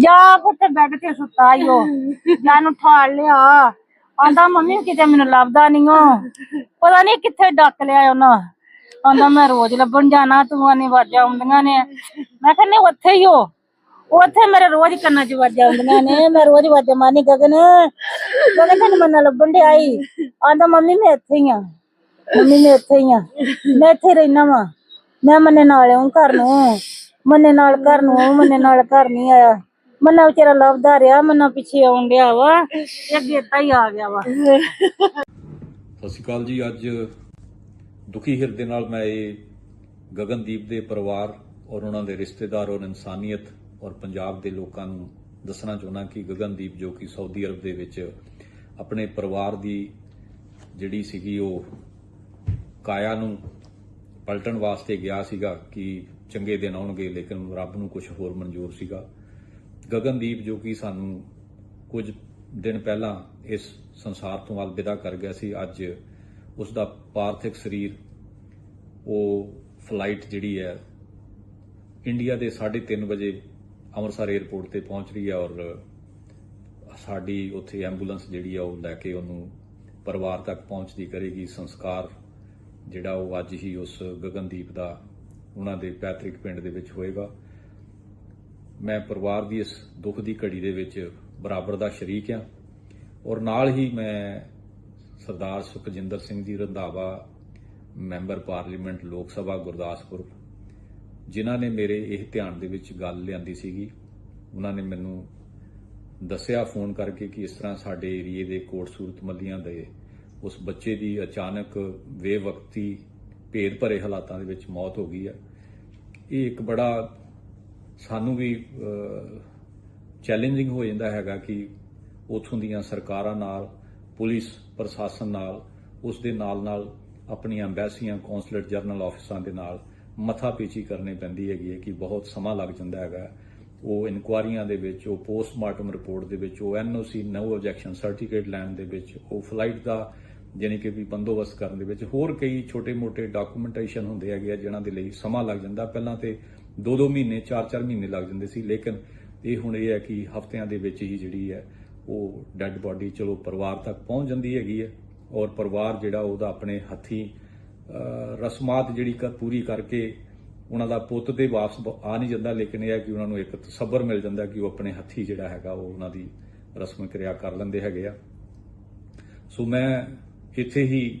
ਜਾ ਪੁੱਤ ਬੈੱਡ ਤੇ ਸੁੱਤਾ ਈ ਉਹ ਜਾਨੂੰ ਠਾਲ ਲਿਆ। ਆਂਦਾ, ਮੰਮੀ, ਕਿਤੇ ਮੈਨੂੰ ਲੱਭਦਾ ਨਹੀਂ ਉਹ ਪਤਾ ਨਹੀਂ ਕਿੱਥੇ ਡੱਕ ਲਿਆ ਉਹਨਾਂ। ਆਂਦਾ, ਮੈਂ ਰੋਜ਼ ਲੱਭਣ ਜਾਣਾ, ਤੂੰ ਆਨੀ ਵਾਜਾਂ ਆਉਂਦੀਆਂ ਨੇ। ਮੈਂ ਕਹਿੰਦੀ ਉੱਥੇ ਹੀ ਹੋ ਉੱਥੇ ਮੇਰੇ ਰੋਜ਼ ਕੰਨਾਂ 'ਚ ਵਾਜਾਂ ਆਉਂਦੀਆਂ ਨੇ। ਮੈਂ ਰੋਜ਼ ਵਾਜਾਂ ਮਾਰਨੀ ਗਗਨ। ਕਹਿੰਦਾ ਤੈਨੂੰ ਮੰਨਾ ਲੱਭਣ ਡਿਆ ਈ। ਆਂਦਾ, ਮੰਮੀ, ਮੈਂ ਇੱਥੇ ਹੀ ਆ। ਮੰਮੀ, ਮੈਂ ਇੱਥੇ ਹੀ ਆ। ਮੈਂ ਇੱਥੇ ਰਹਿਣਾ ਵਾ। ਮੈਂ ਮੰਨੇ ਨਾਲ ਆਉਂ ਘਰ ਨੂੰ। ਮੰਨੇ ਨਾਲ ਘਰ ਨੂੰ ਆਊਂ, ਮੰਨੇ ਨਾਲ ਘਰ ਨਹੀਂ ਆਇਆ। ਮੰਨਾ ਵਿਚਾਰਾ ਲੱਭਦਾ ਰਿਹਾ ਮੰਨਾ ਪਿੱਛੇ ਆਉਣ ਡਿਆ ਵਾ ਇਹ ਅੱਗੇ ਤਾਂ ਹੀ ਆ ਗਿਆ ਵਾ। ਸਤਿ ਸ਼੍ਰੀ ਅਕਾਲ ਜੀ ਅੱਜ ਦੁਖੀ ਹਿਰਦੇ ਨਾਲ ਮੈਂ ਇਹ ਗਗਨਦੀਪ ਦੇ ਪਰਿਵਾਰ ਔਰ ਉਹਨਾਂ ਦੇ ਰਿਸ਼ਤੇਦਾਰ ਔਰ ਇਨਸਾਨੀਅਤ ਔਰ ਪੰਜਾਬ ਦੇ ਲੋਕਾਂ ਨੂੰ ਦੱਸਣਾ ਚਾਹੁੰਦਾ ਕਿ ਗਗਨਦੀਪ ਜੋ ਕਿ ਸਾਊਦੀ ਅਰਬ ਦੇ ਵਿੱਚ ਆਪਣੇ ਪਰਿਵਾਰ ਦੀ ਜਿਹੜੀ ਸੀਗੀ ਉਹ ਕਾਇਆ ਨੂੰ ਪਲਟਣ ਵਾਸਤੇ ਗਿਆ ਸੀਗਾ ਕਿ ਚੰਗੇ ਦਿਨ ਆਉਣਗੇ, ਲੇਕਿਨ ਰੱਬ ਨੂੰ ਕੁਝ ਹੋਰ ਮਨਜ਼ੂਰ ਸੀਗਾ। ਗਗਨਦੀਪ ਜੋ ਕਿ ਸਾਨੂੰ ਕੁਝ ਦਿਨ ਪਹਿਲਾਂ ਇਸ ਸੰਸਾਰ ਤੋਂ ਅਲਵਿਦਾ ਕਰ ਗਿਆ ਸੀ, ਅੱਜ ਉਸ ਦਾ ਪਾਰਥਿਕ ਸਰੀਰ, ਉਹ ਫਲਾਈਟ ਜਿਹੜੀ ਹੈ, ਇੰਡੀਆ ਦੇ 3:30 ਵਜੇ ਅੰਮ੍ਰਿਤਸਰ 에ਅਰਪੋਰਟ ਤੇ ਪਹੁੰਚ ਰਹੀ ਹੈ ਔਰ ਸਾਡੀ ਉੱਥੇ ਐਂਬੂਲੈਂਸ ਜਿਹੜੀ ਆ ਉਹ ਲੈ ਕੇ ਉਹਨੂੰ ਪਰਿਵਾਰ ਤੱਕ ਪਹੁੰਚਦੀ ਕਰੇਗੀ, ਸੰਸਕਾਰ ਜਿਹੜਾ ਉਹ ਅੱਜ ਹੀ ਉਸ ਗਗਨਦੀਪ ਦਾ ਉਹਨਾਂ ਦੇ ਪੈਤ੍ਰਿਕ ਪਿੰਡ ਦੇ ਵਿੱਚ ਹੋਏਗਾ। ਮੈਂ ਪਰਿਵਾਰ ਦੀ ਇਸ ਦੁੱਖ ਦੀ ਘੜੀ ਦੇ ਵਿੱਚ ਬਰਾਬਰ ਦਾ ਸ਼ਰੀਕ ਹਾਂ ਔਰ ਨਾਲ ਹੀ ਮੈਂ ਸਰਦਾਰ ਸੁਖਜਿੰਦਰ ਸਿੰਘ ਜੀ ਰੰਧਾਵਾ, ਮੈਂਬਰ ਪਾਰਲੀਮੈਂਟ ਲੋਕ ਸਭਾ ਗੁਰਦਾਸਪੁਰ, ਜਿਨ੍ਹਾਂ ਨੇ ਮੇਰੇ ਇਹ ਧਿਆਨ ਦੇ ਵਿੱਚ ਗੱਲ ਲਿਆਂਦੀ ਸੀਗੀ। ਉਹਨਾਂ ਨੇ ਮੈਨੂੰ ਦੱਸਿਆ ਫੋਨ ਕਰਕੇ ਕਿ ਇਸ ਤਰ੍ਹਾਂ ਸਾਡੇ ਏਰੀਏ ਦੇ ਕੋਟਸੂਰਤ ਮੱਲੀਆਂ ਦੇ ਉਸ ਬੱਚੇ ਦੀ ਅਚਾਨਕ ਬੇਵਕਤੀ, ਭੇਦ ਭਰੇ ਹਾਲਾਤਾਂ ਦੇ ਵਿੱਚ ਮੌਤ ਹੋ ਗਈ ਹੈ। ਇਹ ਇੱਕ ਬੜਾ ਸਾਨੂੰ ਵੀ ਚੈਲੰਜਿੰਗ ਹੋ ਜਾਂਦਾ ਹੈਗਾ ਕਿ ਉਥੋਂ ਦੀਆਂ ਸਰਕਾਰਾਂ ਨਾਲ, ਪੁਲਿਸ ਪ੍ਰਸ਼ਾਸਨ ਨਾਲ, ਉਸ ਦੇ ਨਾਲ ਨਾਲ ਆਪਣੀਆਂ ਐਮਬੈਸੀਆਂ ਕੌਂਸੂਲੇਟ ਜਰਨਲ ਆਫਿਸਾਂ ਦੇ ਨਾਲ ਮਥਾ ਪੇਚੀ ਕਰਨੀ ਪੈਂਦੀ ਹੈਗੀ ਹੈ ਕਿ ਬਹੁਤ ਸਮਾਂ ਲੱਗ ਜਾਂਦਾ ਹੈਗਾ। ਉਹ ਇਨਕੁਆਰੀਆਂ ਦੇ ਵਿੱਚ, ਉਹ ਪੋਸਟਮਾਰਟਮ ਰਿਪੋਰਟ ਦੇ ਵਿੱਚ, ਉਹ ਐਨਓਸੀ ਨੋ ਆਬਜੈਕਸ਼ਨ ਸਰਟੀਫਿਕੇਟ ਲੈਣ ਦੇ ਵਿੱਚ, ਉਹ ਫਲਾਈਟ ਦਾ ਜਾਣੀ ਕਿ ਵੀ ਬੰਦੋਬਸਤ ਕਰਨ ਦੇ ਵਿੱਚ। ਹੋਰ ਕਈ ਛੋਟੇ-ਮੋਟੇ ਡਾਕੂਮੈਂਟੇਸ਼ਨ ਹੁੰਦੇ ਹੈਗੇ ਆ ਜਿਨ੍ਹਾਂ ਦੇ ਲਈ ਸਮਾਂ ਲੱਗ ਜਾਂਦਾ। ਪਹਿਲਾਂ ਤੇ 2-2 ਮਹੀਨੇ 4-4 ਮਹੀਨੇ ਲੱਗ ਜਾਂਦੇ ਸੀ। ਲੇਕਿਨ ਇਹ ਹੁਣ ਇਹ ਹੈ ਕਿ ਹਫ਼ਤਿਆਂ ਦੇ ਵਿੱਚ ਹੀ ਜਿਹੜੀ ਹੈ, ਉਹ ਡੈੱਡ ਬਾਡੀ ਚਲੋ ਪਰਿਵਾਰ ਤੱਕ ਪਹੁੰਚ ਜਾਂਦੀ ਹੈਗੀ ਹੈ। ਔਰ ਪਰਿਵਾਰ ਜਿਹੜਾ ਉਹਦਾ ਆਪਣੇ ਹੱਥੀ ਰਸਮਾਤ ਜਿਹੜੀ ਕਰ ਪੂਰੀ ਕਰਕੇ ਉਹਨਾਂ ਦਾ ਪੁੱਤ ਤੇ ਵਾਪਸ ਆ ਨਹੀਂ ਜਾਂਦਾ। ਲੇਕਿਨ ਇਹ ਹੈ ਕਿ ਉਹਨਾਂ ਨੂੰ ਇੱਕ ਤਸੱਬਰ ਮਿਲ ਜਾਂਦਾ ਕਿ ਉਹ ਆਪਣੇ ਹੱਥੀ ਜਿਹੜਾ ਹੈਗਾ, ਉਹ ਉਹਨਾਂ ਦੀ ਰਸਮ ਕਿਰਿਆ ਕਰ ਲੈਂਦੇ ਹੈਗੇ ਆ। ਸੋ ਮੈਂ ਇੱਥੇ ਹੀ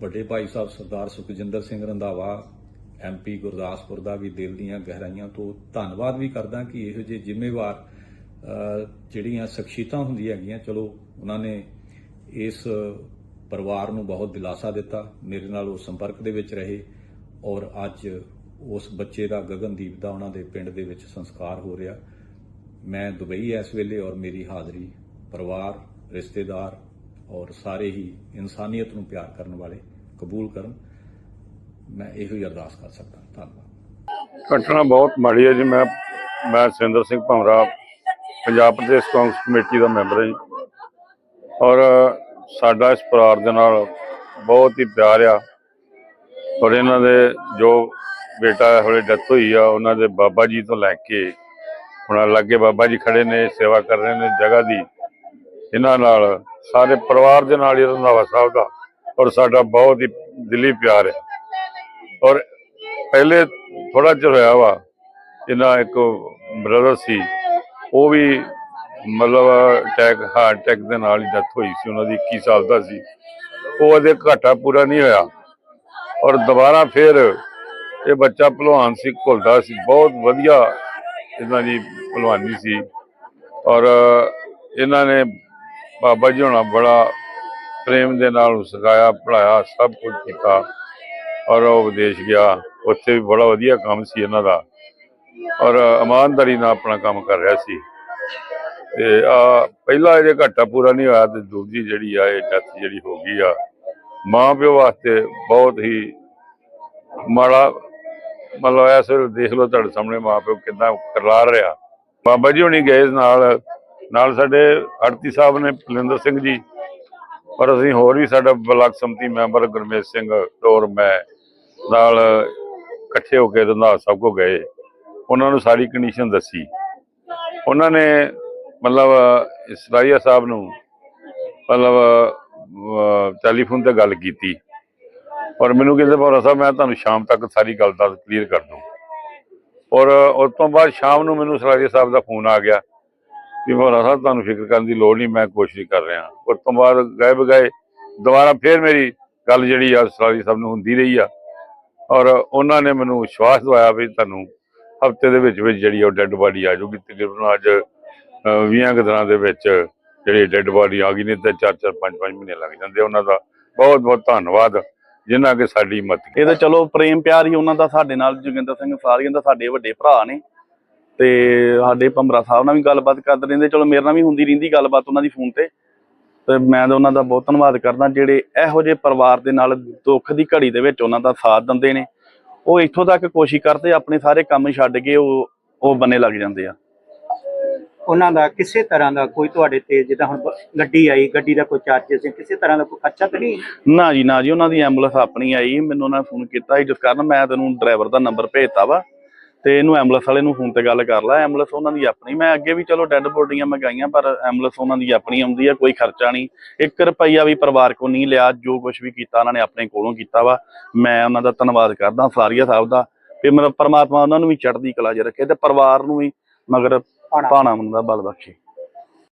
ਵੱਡੇ ਭਾਈ ਸਾਹਿਬ ਸਰਦਾਰ ਸੁਖਜਿੰਦਰ ਸਿੰਘ ਰੰਧਾਵਾ ਐਮਪੀ ਗੁਰਦਾਸਪੁਰ ਦਾ ਵੀ ਦਿਲ ਦੀਆਂ ਗਹਿਰਾਈਆਂ ਤੋਂ ਧੰਨਵਾਦ ਵੀ ਕਰਦਾ ਕਿ ਇਹੋ ਜਿਹੇ ਜ਼ਿੰਮੇਵਾਰ ਜਿਹੜੀਆਂ ਸ਼ਖਸੀਅਤਾਂ ਹੁੰਦੀਆਂ ਹੈਗੀਆਂ, ਚਲੋ, ਉਹਨਾਂ ਨੇ ਇਸ ਪਰਿਵਾਰ ਨੂੰ ਬਹੁਤ ਦਿਲਾਸਾ ਦਿੱਤਾ, ਮੇਰੇ ਨਾਲ ਉਹ ਸੰਪਰਕ ਦੇ ਵਿੱਚ ਰਹੇ ਔਰ ਅੱਜ ਉਸ ਬੱਚੇ ਦਾ ਗਗਨਦੀਪ ਦਾ ਉਹਨਾਂ ਦੇ ਪਿੰਡ ਦੇ ਵਿੱਚ ਸੰਸਕਾਰ ਹੋ ਰਿਹਾ। ਮੈਂ ਦੁਬਈ ਇਸ ਵੇਲੇ ਔਰ ਮੇਰੀ ਹਾਜ਼ਰੀ ਪਰਿਵਾਰ, ਰਿਸ਼ਤੇਦਾਰ ਔਰ ਸਾਰੇ ਹੀ ਇਨਸਾਨੀਅਤ ਨੂੰ ਪਿਆਰ ਕਰਨ ਵਾਲੇ, ਕਬੂਲ ਕਰਨ, ਮੈਂ ਇਹੋ ਹੀ ਅਰਦਾਸ ਕਰ ਸਕਦਾ। ਧੰਨਵਾਦ। ਘਟਨਾ ਬਹੁਤ ਮਾੜੀ ਹੈ ਜੀ। ਮੈਂ ਮੈਂ ਸੁਰਿੰਦਰ ਸਿੰਘ ਭਮਰਾ ਪੰਜਾਬ ਪ੍ਰਦੇਸ਼ ਕਾਂਗਰਸ ਕਮੇਟੀ ਦਾ ਮੈਂਬਰ ਹਾਂ ਜੀ। ਔਰ ਸਾਡਾ ਇਸ ਪਰਿਵਾਰ ਦੇ ਨਾਲ ਬਹੁਤ ਹੀ ਪਿਆਰ ਆ। ਔਰ ਇਹਨਾਂ ਦੇ ਜੋ ਬੇਟਾ ਹੋਲੇ ਡੈਥ ਹੋਈ ਆ, ਉਹਨਾਂ ਦੇ ਬਾਬਾ ਜੀ ਤੋਂ ਲੈ ਕੇ ਹੁਣ ਲੱਗੇ ਬਾਬਾ ਜੀ ਖੜੇ ਨੇ, ਸੇਵਾ ਕਰ ਰਹੇ ਨੇ ਜਗ੍ਹਾ ਦੀ। ਇਹਨਾਂ ਨਾਲ ਸਾਰੇ ਪਰਿਵਾਰ ਦੇ ਨਾਲ ਹੀ ਰੰਧਾਵਾ ਸਾਹਿਬ ਦਾ ਔਰ ਸਾਡਾ ਬਹੁਤ ਹੀ ਦਿਲੀ ਪਿਆਰ ਹੈ। ਔਰ ਪਹਿਲੇ ਥੋੜਾ ਚਿਰ ਹੋਇਆ ਵਾ ਇਹਨਾਂ ਇੱਕ ਬ੍ਰਦਰ ਸੀ, ਉਹ ਵੀ ਮਤਲਬ ਅਟੈਕ ਹਾਰਟ ਅਟੈਕ ਦੇ ਨਾਲ ਹੀ ਡੈਥ ਹੋਈ ਸੀ, ਉਹਨਾਂ ਦੀ 21 ਸਾਲ ਦਾ ਸੀ। ਉਹ ਉਹਦੇ ਘਾਟਾ ਪੂਰਾ ਨਹੀਂ ਹੋਇਆ। ਔਰ ਦੁਬਾਰਾ ਫਿਰ ਇਹ ਬੱਚਾ ਭਲਵਾਨ ਸੀ ਘੁਲਦਾ ਸੀ, ਬਹੁਤ ਵਧੀਆ ਇਹਨਾਂ ਦੀ ਭਲਵਾਨੀ ਸੀ। ਔਰ ਇਹਨਾਂ ਨੇ ਬਾਬਾ ਜੀ ਹੋਣਾ ਬੜਾ ਪ੍ਰੇਮ ਦੇ ਨਾਲ ਸਿਖਾਇਆ ਪੜਾਇਆ ਸਭ ਕੁਝ ਕੀਤਾ ਔਰ ਉਹ ਵਿਦੇਸ਼ ਗਿਆ। ਉੱਥੇ ਵੀ ਬੜਾ ਵਧੀਆ ਕੰਮ ਸੀ ਇਹਨਾਂ ਦਾ। ਔਰ ਇਮਾਨਦਾਰੀ ਨਾਲ ਆਪਣਾ ਕੰਮ ਕਰ ਰਿਹਾ ਸੀ। ਤੇ ਆ ਪਹਿਲਾ ਇਹਦੇ ਘਾਟਾ ਪੂਰਾ ਨਹੀਂ ਹੋਇਆ ਤੇ ਦੂਜੀ ਜਿਹੜੀ ਆ, ਇਹ ਡੈਥ ਜਿਹੜੀ ਹੋ ਗਈ ਆ ਮਾਂ ਪਿਓ ਵਾਸਤੇ ਬਹੁਤ ਹੀ ਮਾੜਾ ਮਤਲਬ ਐਸ ਵੇਲੇ ਦੇਖ ਲਓ ਤੁਹਾਡੇ ਸਾਹਮਣੇ ਮਾਂ ਪਿਓ ਕਿੰਨਾ ਕਰਲਾਰ ਰਿਹਾ। ਬਾਬਾ ਜੀ ਹੁਣੀ ਗਏ ਨਾਲ ਨਾਲ ਸਾਡੇ ਆੜਤੀ ਸਾਹਿਬ ਨੇ ਪਲਿੰਦਰ ਸਿੰਘ ਜੀ। ਪਰ ਅਸੀਂ ਹੋਰ ਵੀ ਸਾਡਾ ਬਲਾਕ ਸੰਮਤੀ ਮੈਂਬਰ ਗੁਰਮੇਸ਼ ਸਿੰਘ ਟੋਰ ਮੈਂ ਨਾਲ ਇਕੱਠੇ ਹੋ ਕੇ ਰੰਧਾਵਾ ਸਾਹਿਬ ਕੋ ਗਏ। ਉਹਨਾਂ ਨੂੰ ਸਾਰੀ ਕੰਡੀਸ਼ਨ ਦੱਸੀ। ਉਹਨਾਂ ਨੇ ਮਤਲਬ ਇਸਰਾਈਆ ਸਾਹਿਬ ਨੂੰ ਮਤਲਬ ਟੈਲੀਫੋਨ ਤੇ ਗੱਲ ਕੀਤੀ। ਔਰ ਮੈਨੂੰ ਕਹਿੰਦੇ ਭੋਰਾ ਸਾਹਿਬ, ਮੈਂ ਤੁਹਾਨੂੰ ਸ਼ਾਮ ਤੱਕ ਸਾਰੀ ਗੱਲ ਦਾ ਕਲੀਅਰ ਕਰ ਦੂੰ। ਔਰ ਉਸ ਤੋਂ ਬਾਅਦ ਸ਼ਾਮ ਨੂੰ ਮੈਨੂੰ ਇਸਰਾਈਆ ਸਾਹਿਬ ਦਾ ਫੋਨ ਆ ਗਿਆ। ਕਿ ਭੋਰਾ ਸਾਹਿਬ, ਤੁਹਾਨੂੰ ਫਿਕਰ ਕਰਨ ਦੀ ਲੋੜ ਨਹੀਂ, ਮੈਂ ਕੋਸ਼ਿਸ਼ ਕਰ ਰਿਹਾ। ਉਸ ਤੋਂ ਬਾਅਦ ਗਏ ਬਗਾਏ, ਦੁਬਾਰਾ ਫੇਰ ਮੇਰੀ ਗੱਲ ਜਿਹੜੀ ਆ ਇਸਰਾਈਆ ਸਾਹਿਬ ਨੂੰ ਹੁੰਦੀ ਰਹੀ ਆ। ਔਰ ਉਹਨਾਂ ਨੇ ਮੈਨੂੰ ਵਿਸ਼ਵਾਸ ਦਵਾਇਆ ਵੀ ਤੁਹਾਨੂੰ ਹਫ਼ਤੇ ਦੇ ਵਿੱਚ ਵਿੱਚ ਜਿਹੜੀ ਉਹ ਡੈੱਡ ਬਾਡੀ ਆ ਜਾਊਗੀ। ਤਕਰੀਬਨ ਅੱਜ 20 ਕੁ ਦਿਨਾਂ ਦੇ ਵਿੱਚ ਜਿਹੜੀ ਡੈੱਡ ਬਾਡੀ ਆ ਗਈ ਨੇ, ਤੇ 4-4 5-5 ਮਹੀਨੇ ਲੱਗ ਜਾਂਦੇ ਉਹਨਾਂ ਦਾ ਬਹੁਤ ਬਹੁਤ ਧੰਨਵਾਦ ਜਿਨ੍ਹਾਂ ਕਿ ਸਾਡੀ ਮਦਦ ਇਹ ਤਾਂ ਚਲੋ ਪ੍ਰੇਮ ਪਿਆਰ ਹੀ ਉਹਨਾਂ ਦਾ, ਸਾਡੇ ਨਾਲ ਜੋਗਿੰਦਰ ਸਿੰਘ ਸਾਰੀਆਂ ਦਾ, ਸਾਡੇ ਵੱਡੇ ਭਰਾ ਨੇ। ਤੇ ਸਾਡੇ ਭੰਬਰਾ ਸਾਹਿਬ ਨਾਲ ਵੀ ਗੱਲਬਾਤ ਕਰਦੇ ਰਹਿੰਦੇ। ਚਲੋ ਮੇਰੇ ਨਾਲ ਵੀ ਹੁੰਦੀ ਰਹਿੰਦੀ ਗੱਲਬਾਤ ਉਹਨਾਂ ਦੀ ਫੋਨ ਤੇ। ਤੇ ਮੈਂ ਤਾਂ ਉਹਨਾਂ ਦਾ ਬਹੁਤ ਧੰਨਵਾਦ ਕਰਦਾ ਜਿਹੜੇ ਇਹੋ ਜਿਹੇ ਪਰਿਵਾਰ ਦੇ ਨਾਲ ਦੁੱਖ ਦੀ ਘੜੀ ਦੇ ਵਿੱਚ ਉਹਨਾਂ ਦਾ ਸਾਥ ਦਿੰਦੇ ਨੇ। ਉਹ ਇੱਥੋਂ ਤੱਕ ਕੋਸ਼ਿਸ਼ ਕਰਦੇ ਆਪਣੇ ਸਾਰੇ ਕੰਮ ਛੱਡ ਕੇ ਉਹ ਉਹ ਬੰਨੇ ਲੱਗ ਜਾਂਦੇ ਆ। ਉਹਨਾਂ ਦਾ ਕਿਸੇ ਤਰ੍ਹਾਂ ਦਾ ਕੋਈ ਤੁਹਾਡੇ ਤੇ ਜਿੱਦਾਂ ਹੁਣ ਗੱਡੀ ਆਈ ਗੱਡੀ ਦਾ ਕੋਈ ਚਾਰਜਸ ਹੈ ਕਿਸੇ ਤਰ੍ਹਾਂ ਦਾ ਕੋਈ ਖਰਚਾ ਤਾਂ ਨਹੀਂ? ਨਾ ਜੀ ਨਾ ਜੀ ਉਹਨਾਂ ਦੀ ਐਂਬੂਲੈਂਸ ਆਪਣੀ ਆਈ ਮੈਨੂੰ ਉਹਨਾਂ ਨੇ ਫੋਨ ਕੀਤਾ। ਸੀ ਜਿਸ ਕਾਰਨ ਮੈਂ ਤੈਨੂੰ ਡਰਾਈਵਰ ਦਾ ਨੰਬਰ ਭੇਜਤਾ ਵਾ। ਤੇ ਇਹਨੂੰ ਐਂਬੂਲੈਂਸ ਵਾਲੇ ਨੂੰ ਫੋਨ ਤੇ ਗੱਲ ਕਰ ਲੈ ਐਂਬੂਲੈਂਸ ਉਹਨਾਂ ਦੀ ਆਪਣੀ ਮੈਂ ਅੱਗੇ ਵੀ ਚਲੋ ਡੈੱਡ ਬੋਡੀਆਂ ਮੰਗਾਈਆਂ ਪਰ ਐਂਬੂਲੈਂਸ ਉਹਨਾਂ ਦੀ ਆਪਣੀ ਆਉਂਦੀ ਆ ਕੋਈ ਖਰਚਾ ਨਹੀਂ। 1 ਰੁਪਈਆ ਵੀ ਪਰਿਵਾਰ ਕੋ ਨਹੀਂ ਲਿਆ ਜੋ ਕੁਝ ਵੀ ਕੀਤਾ ਉਹਨਾਂ ਨੇ ਆਪਣੇ ਕੋਲੋਂ ਕੀਤਾ ਵਾ। ਮੈਂ ਉਹਨਾਂ ਦਾ ਧੰਨਵਾਦ ਕਰਦਾ ਸਾਰੀਆ ਸਾਹਿਬ ਦਾ। ਤੇ ਮੇਰਾ ਪਰਮਾਤਮਾ ਉਹਨਾਂ ਨੂੰ ਵੀ ਚੜ੍ਹਦੀ ਕਲਾ 'ਚ ਰੱਖੇ ਤੇ ਪਰਿਵਾਰ ਨੂੰ ਵੀ ਮਗਰ ਭਾਣਾ। ਭਾਣਾ ਦਾ ਬਲ ਬਖਸ਼ੇ।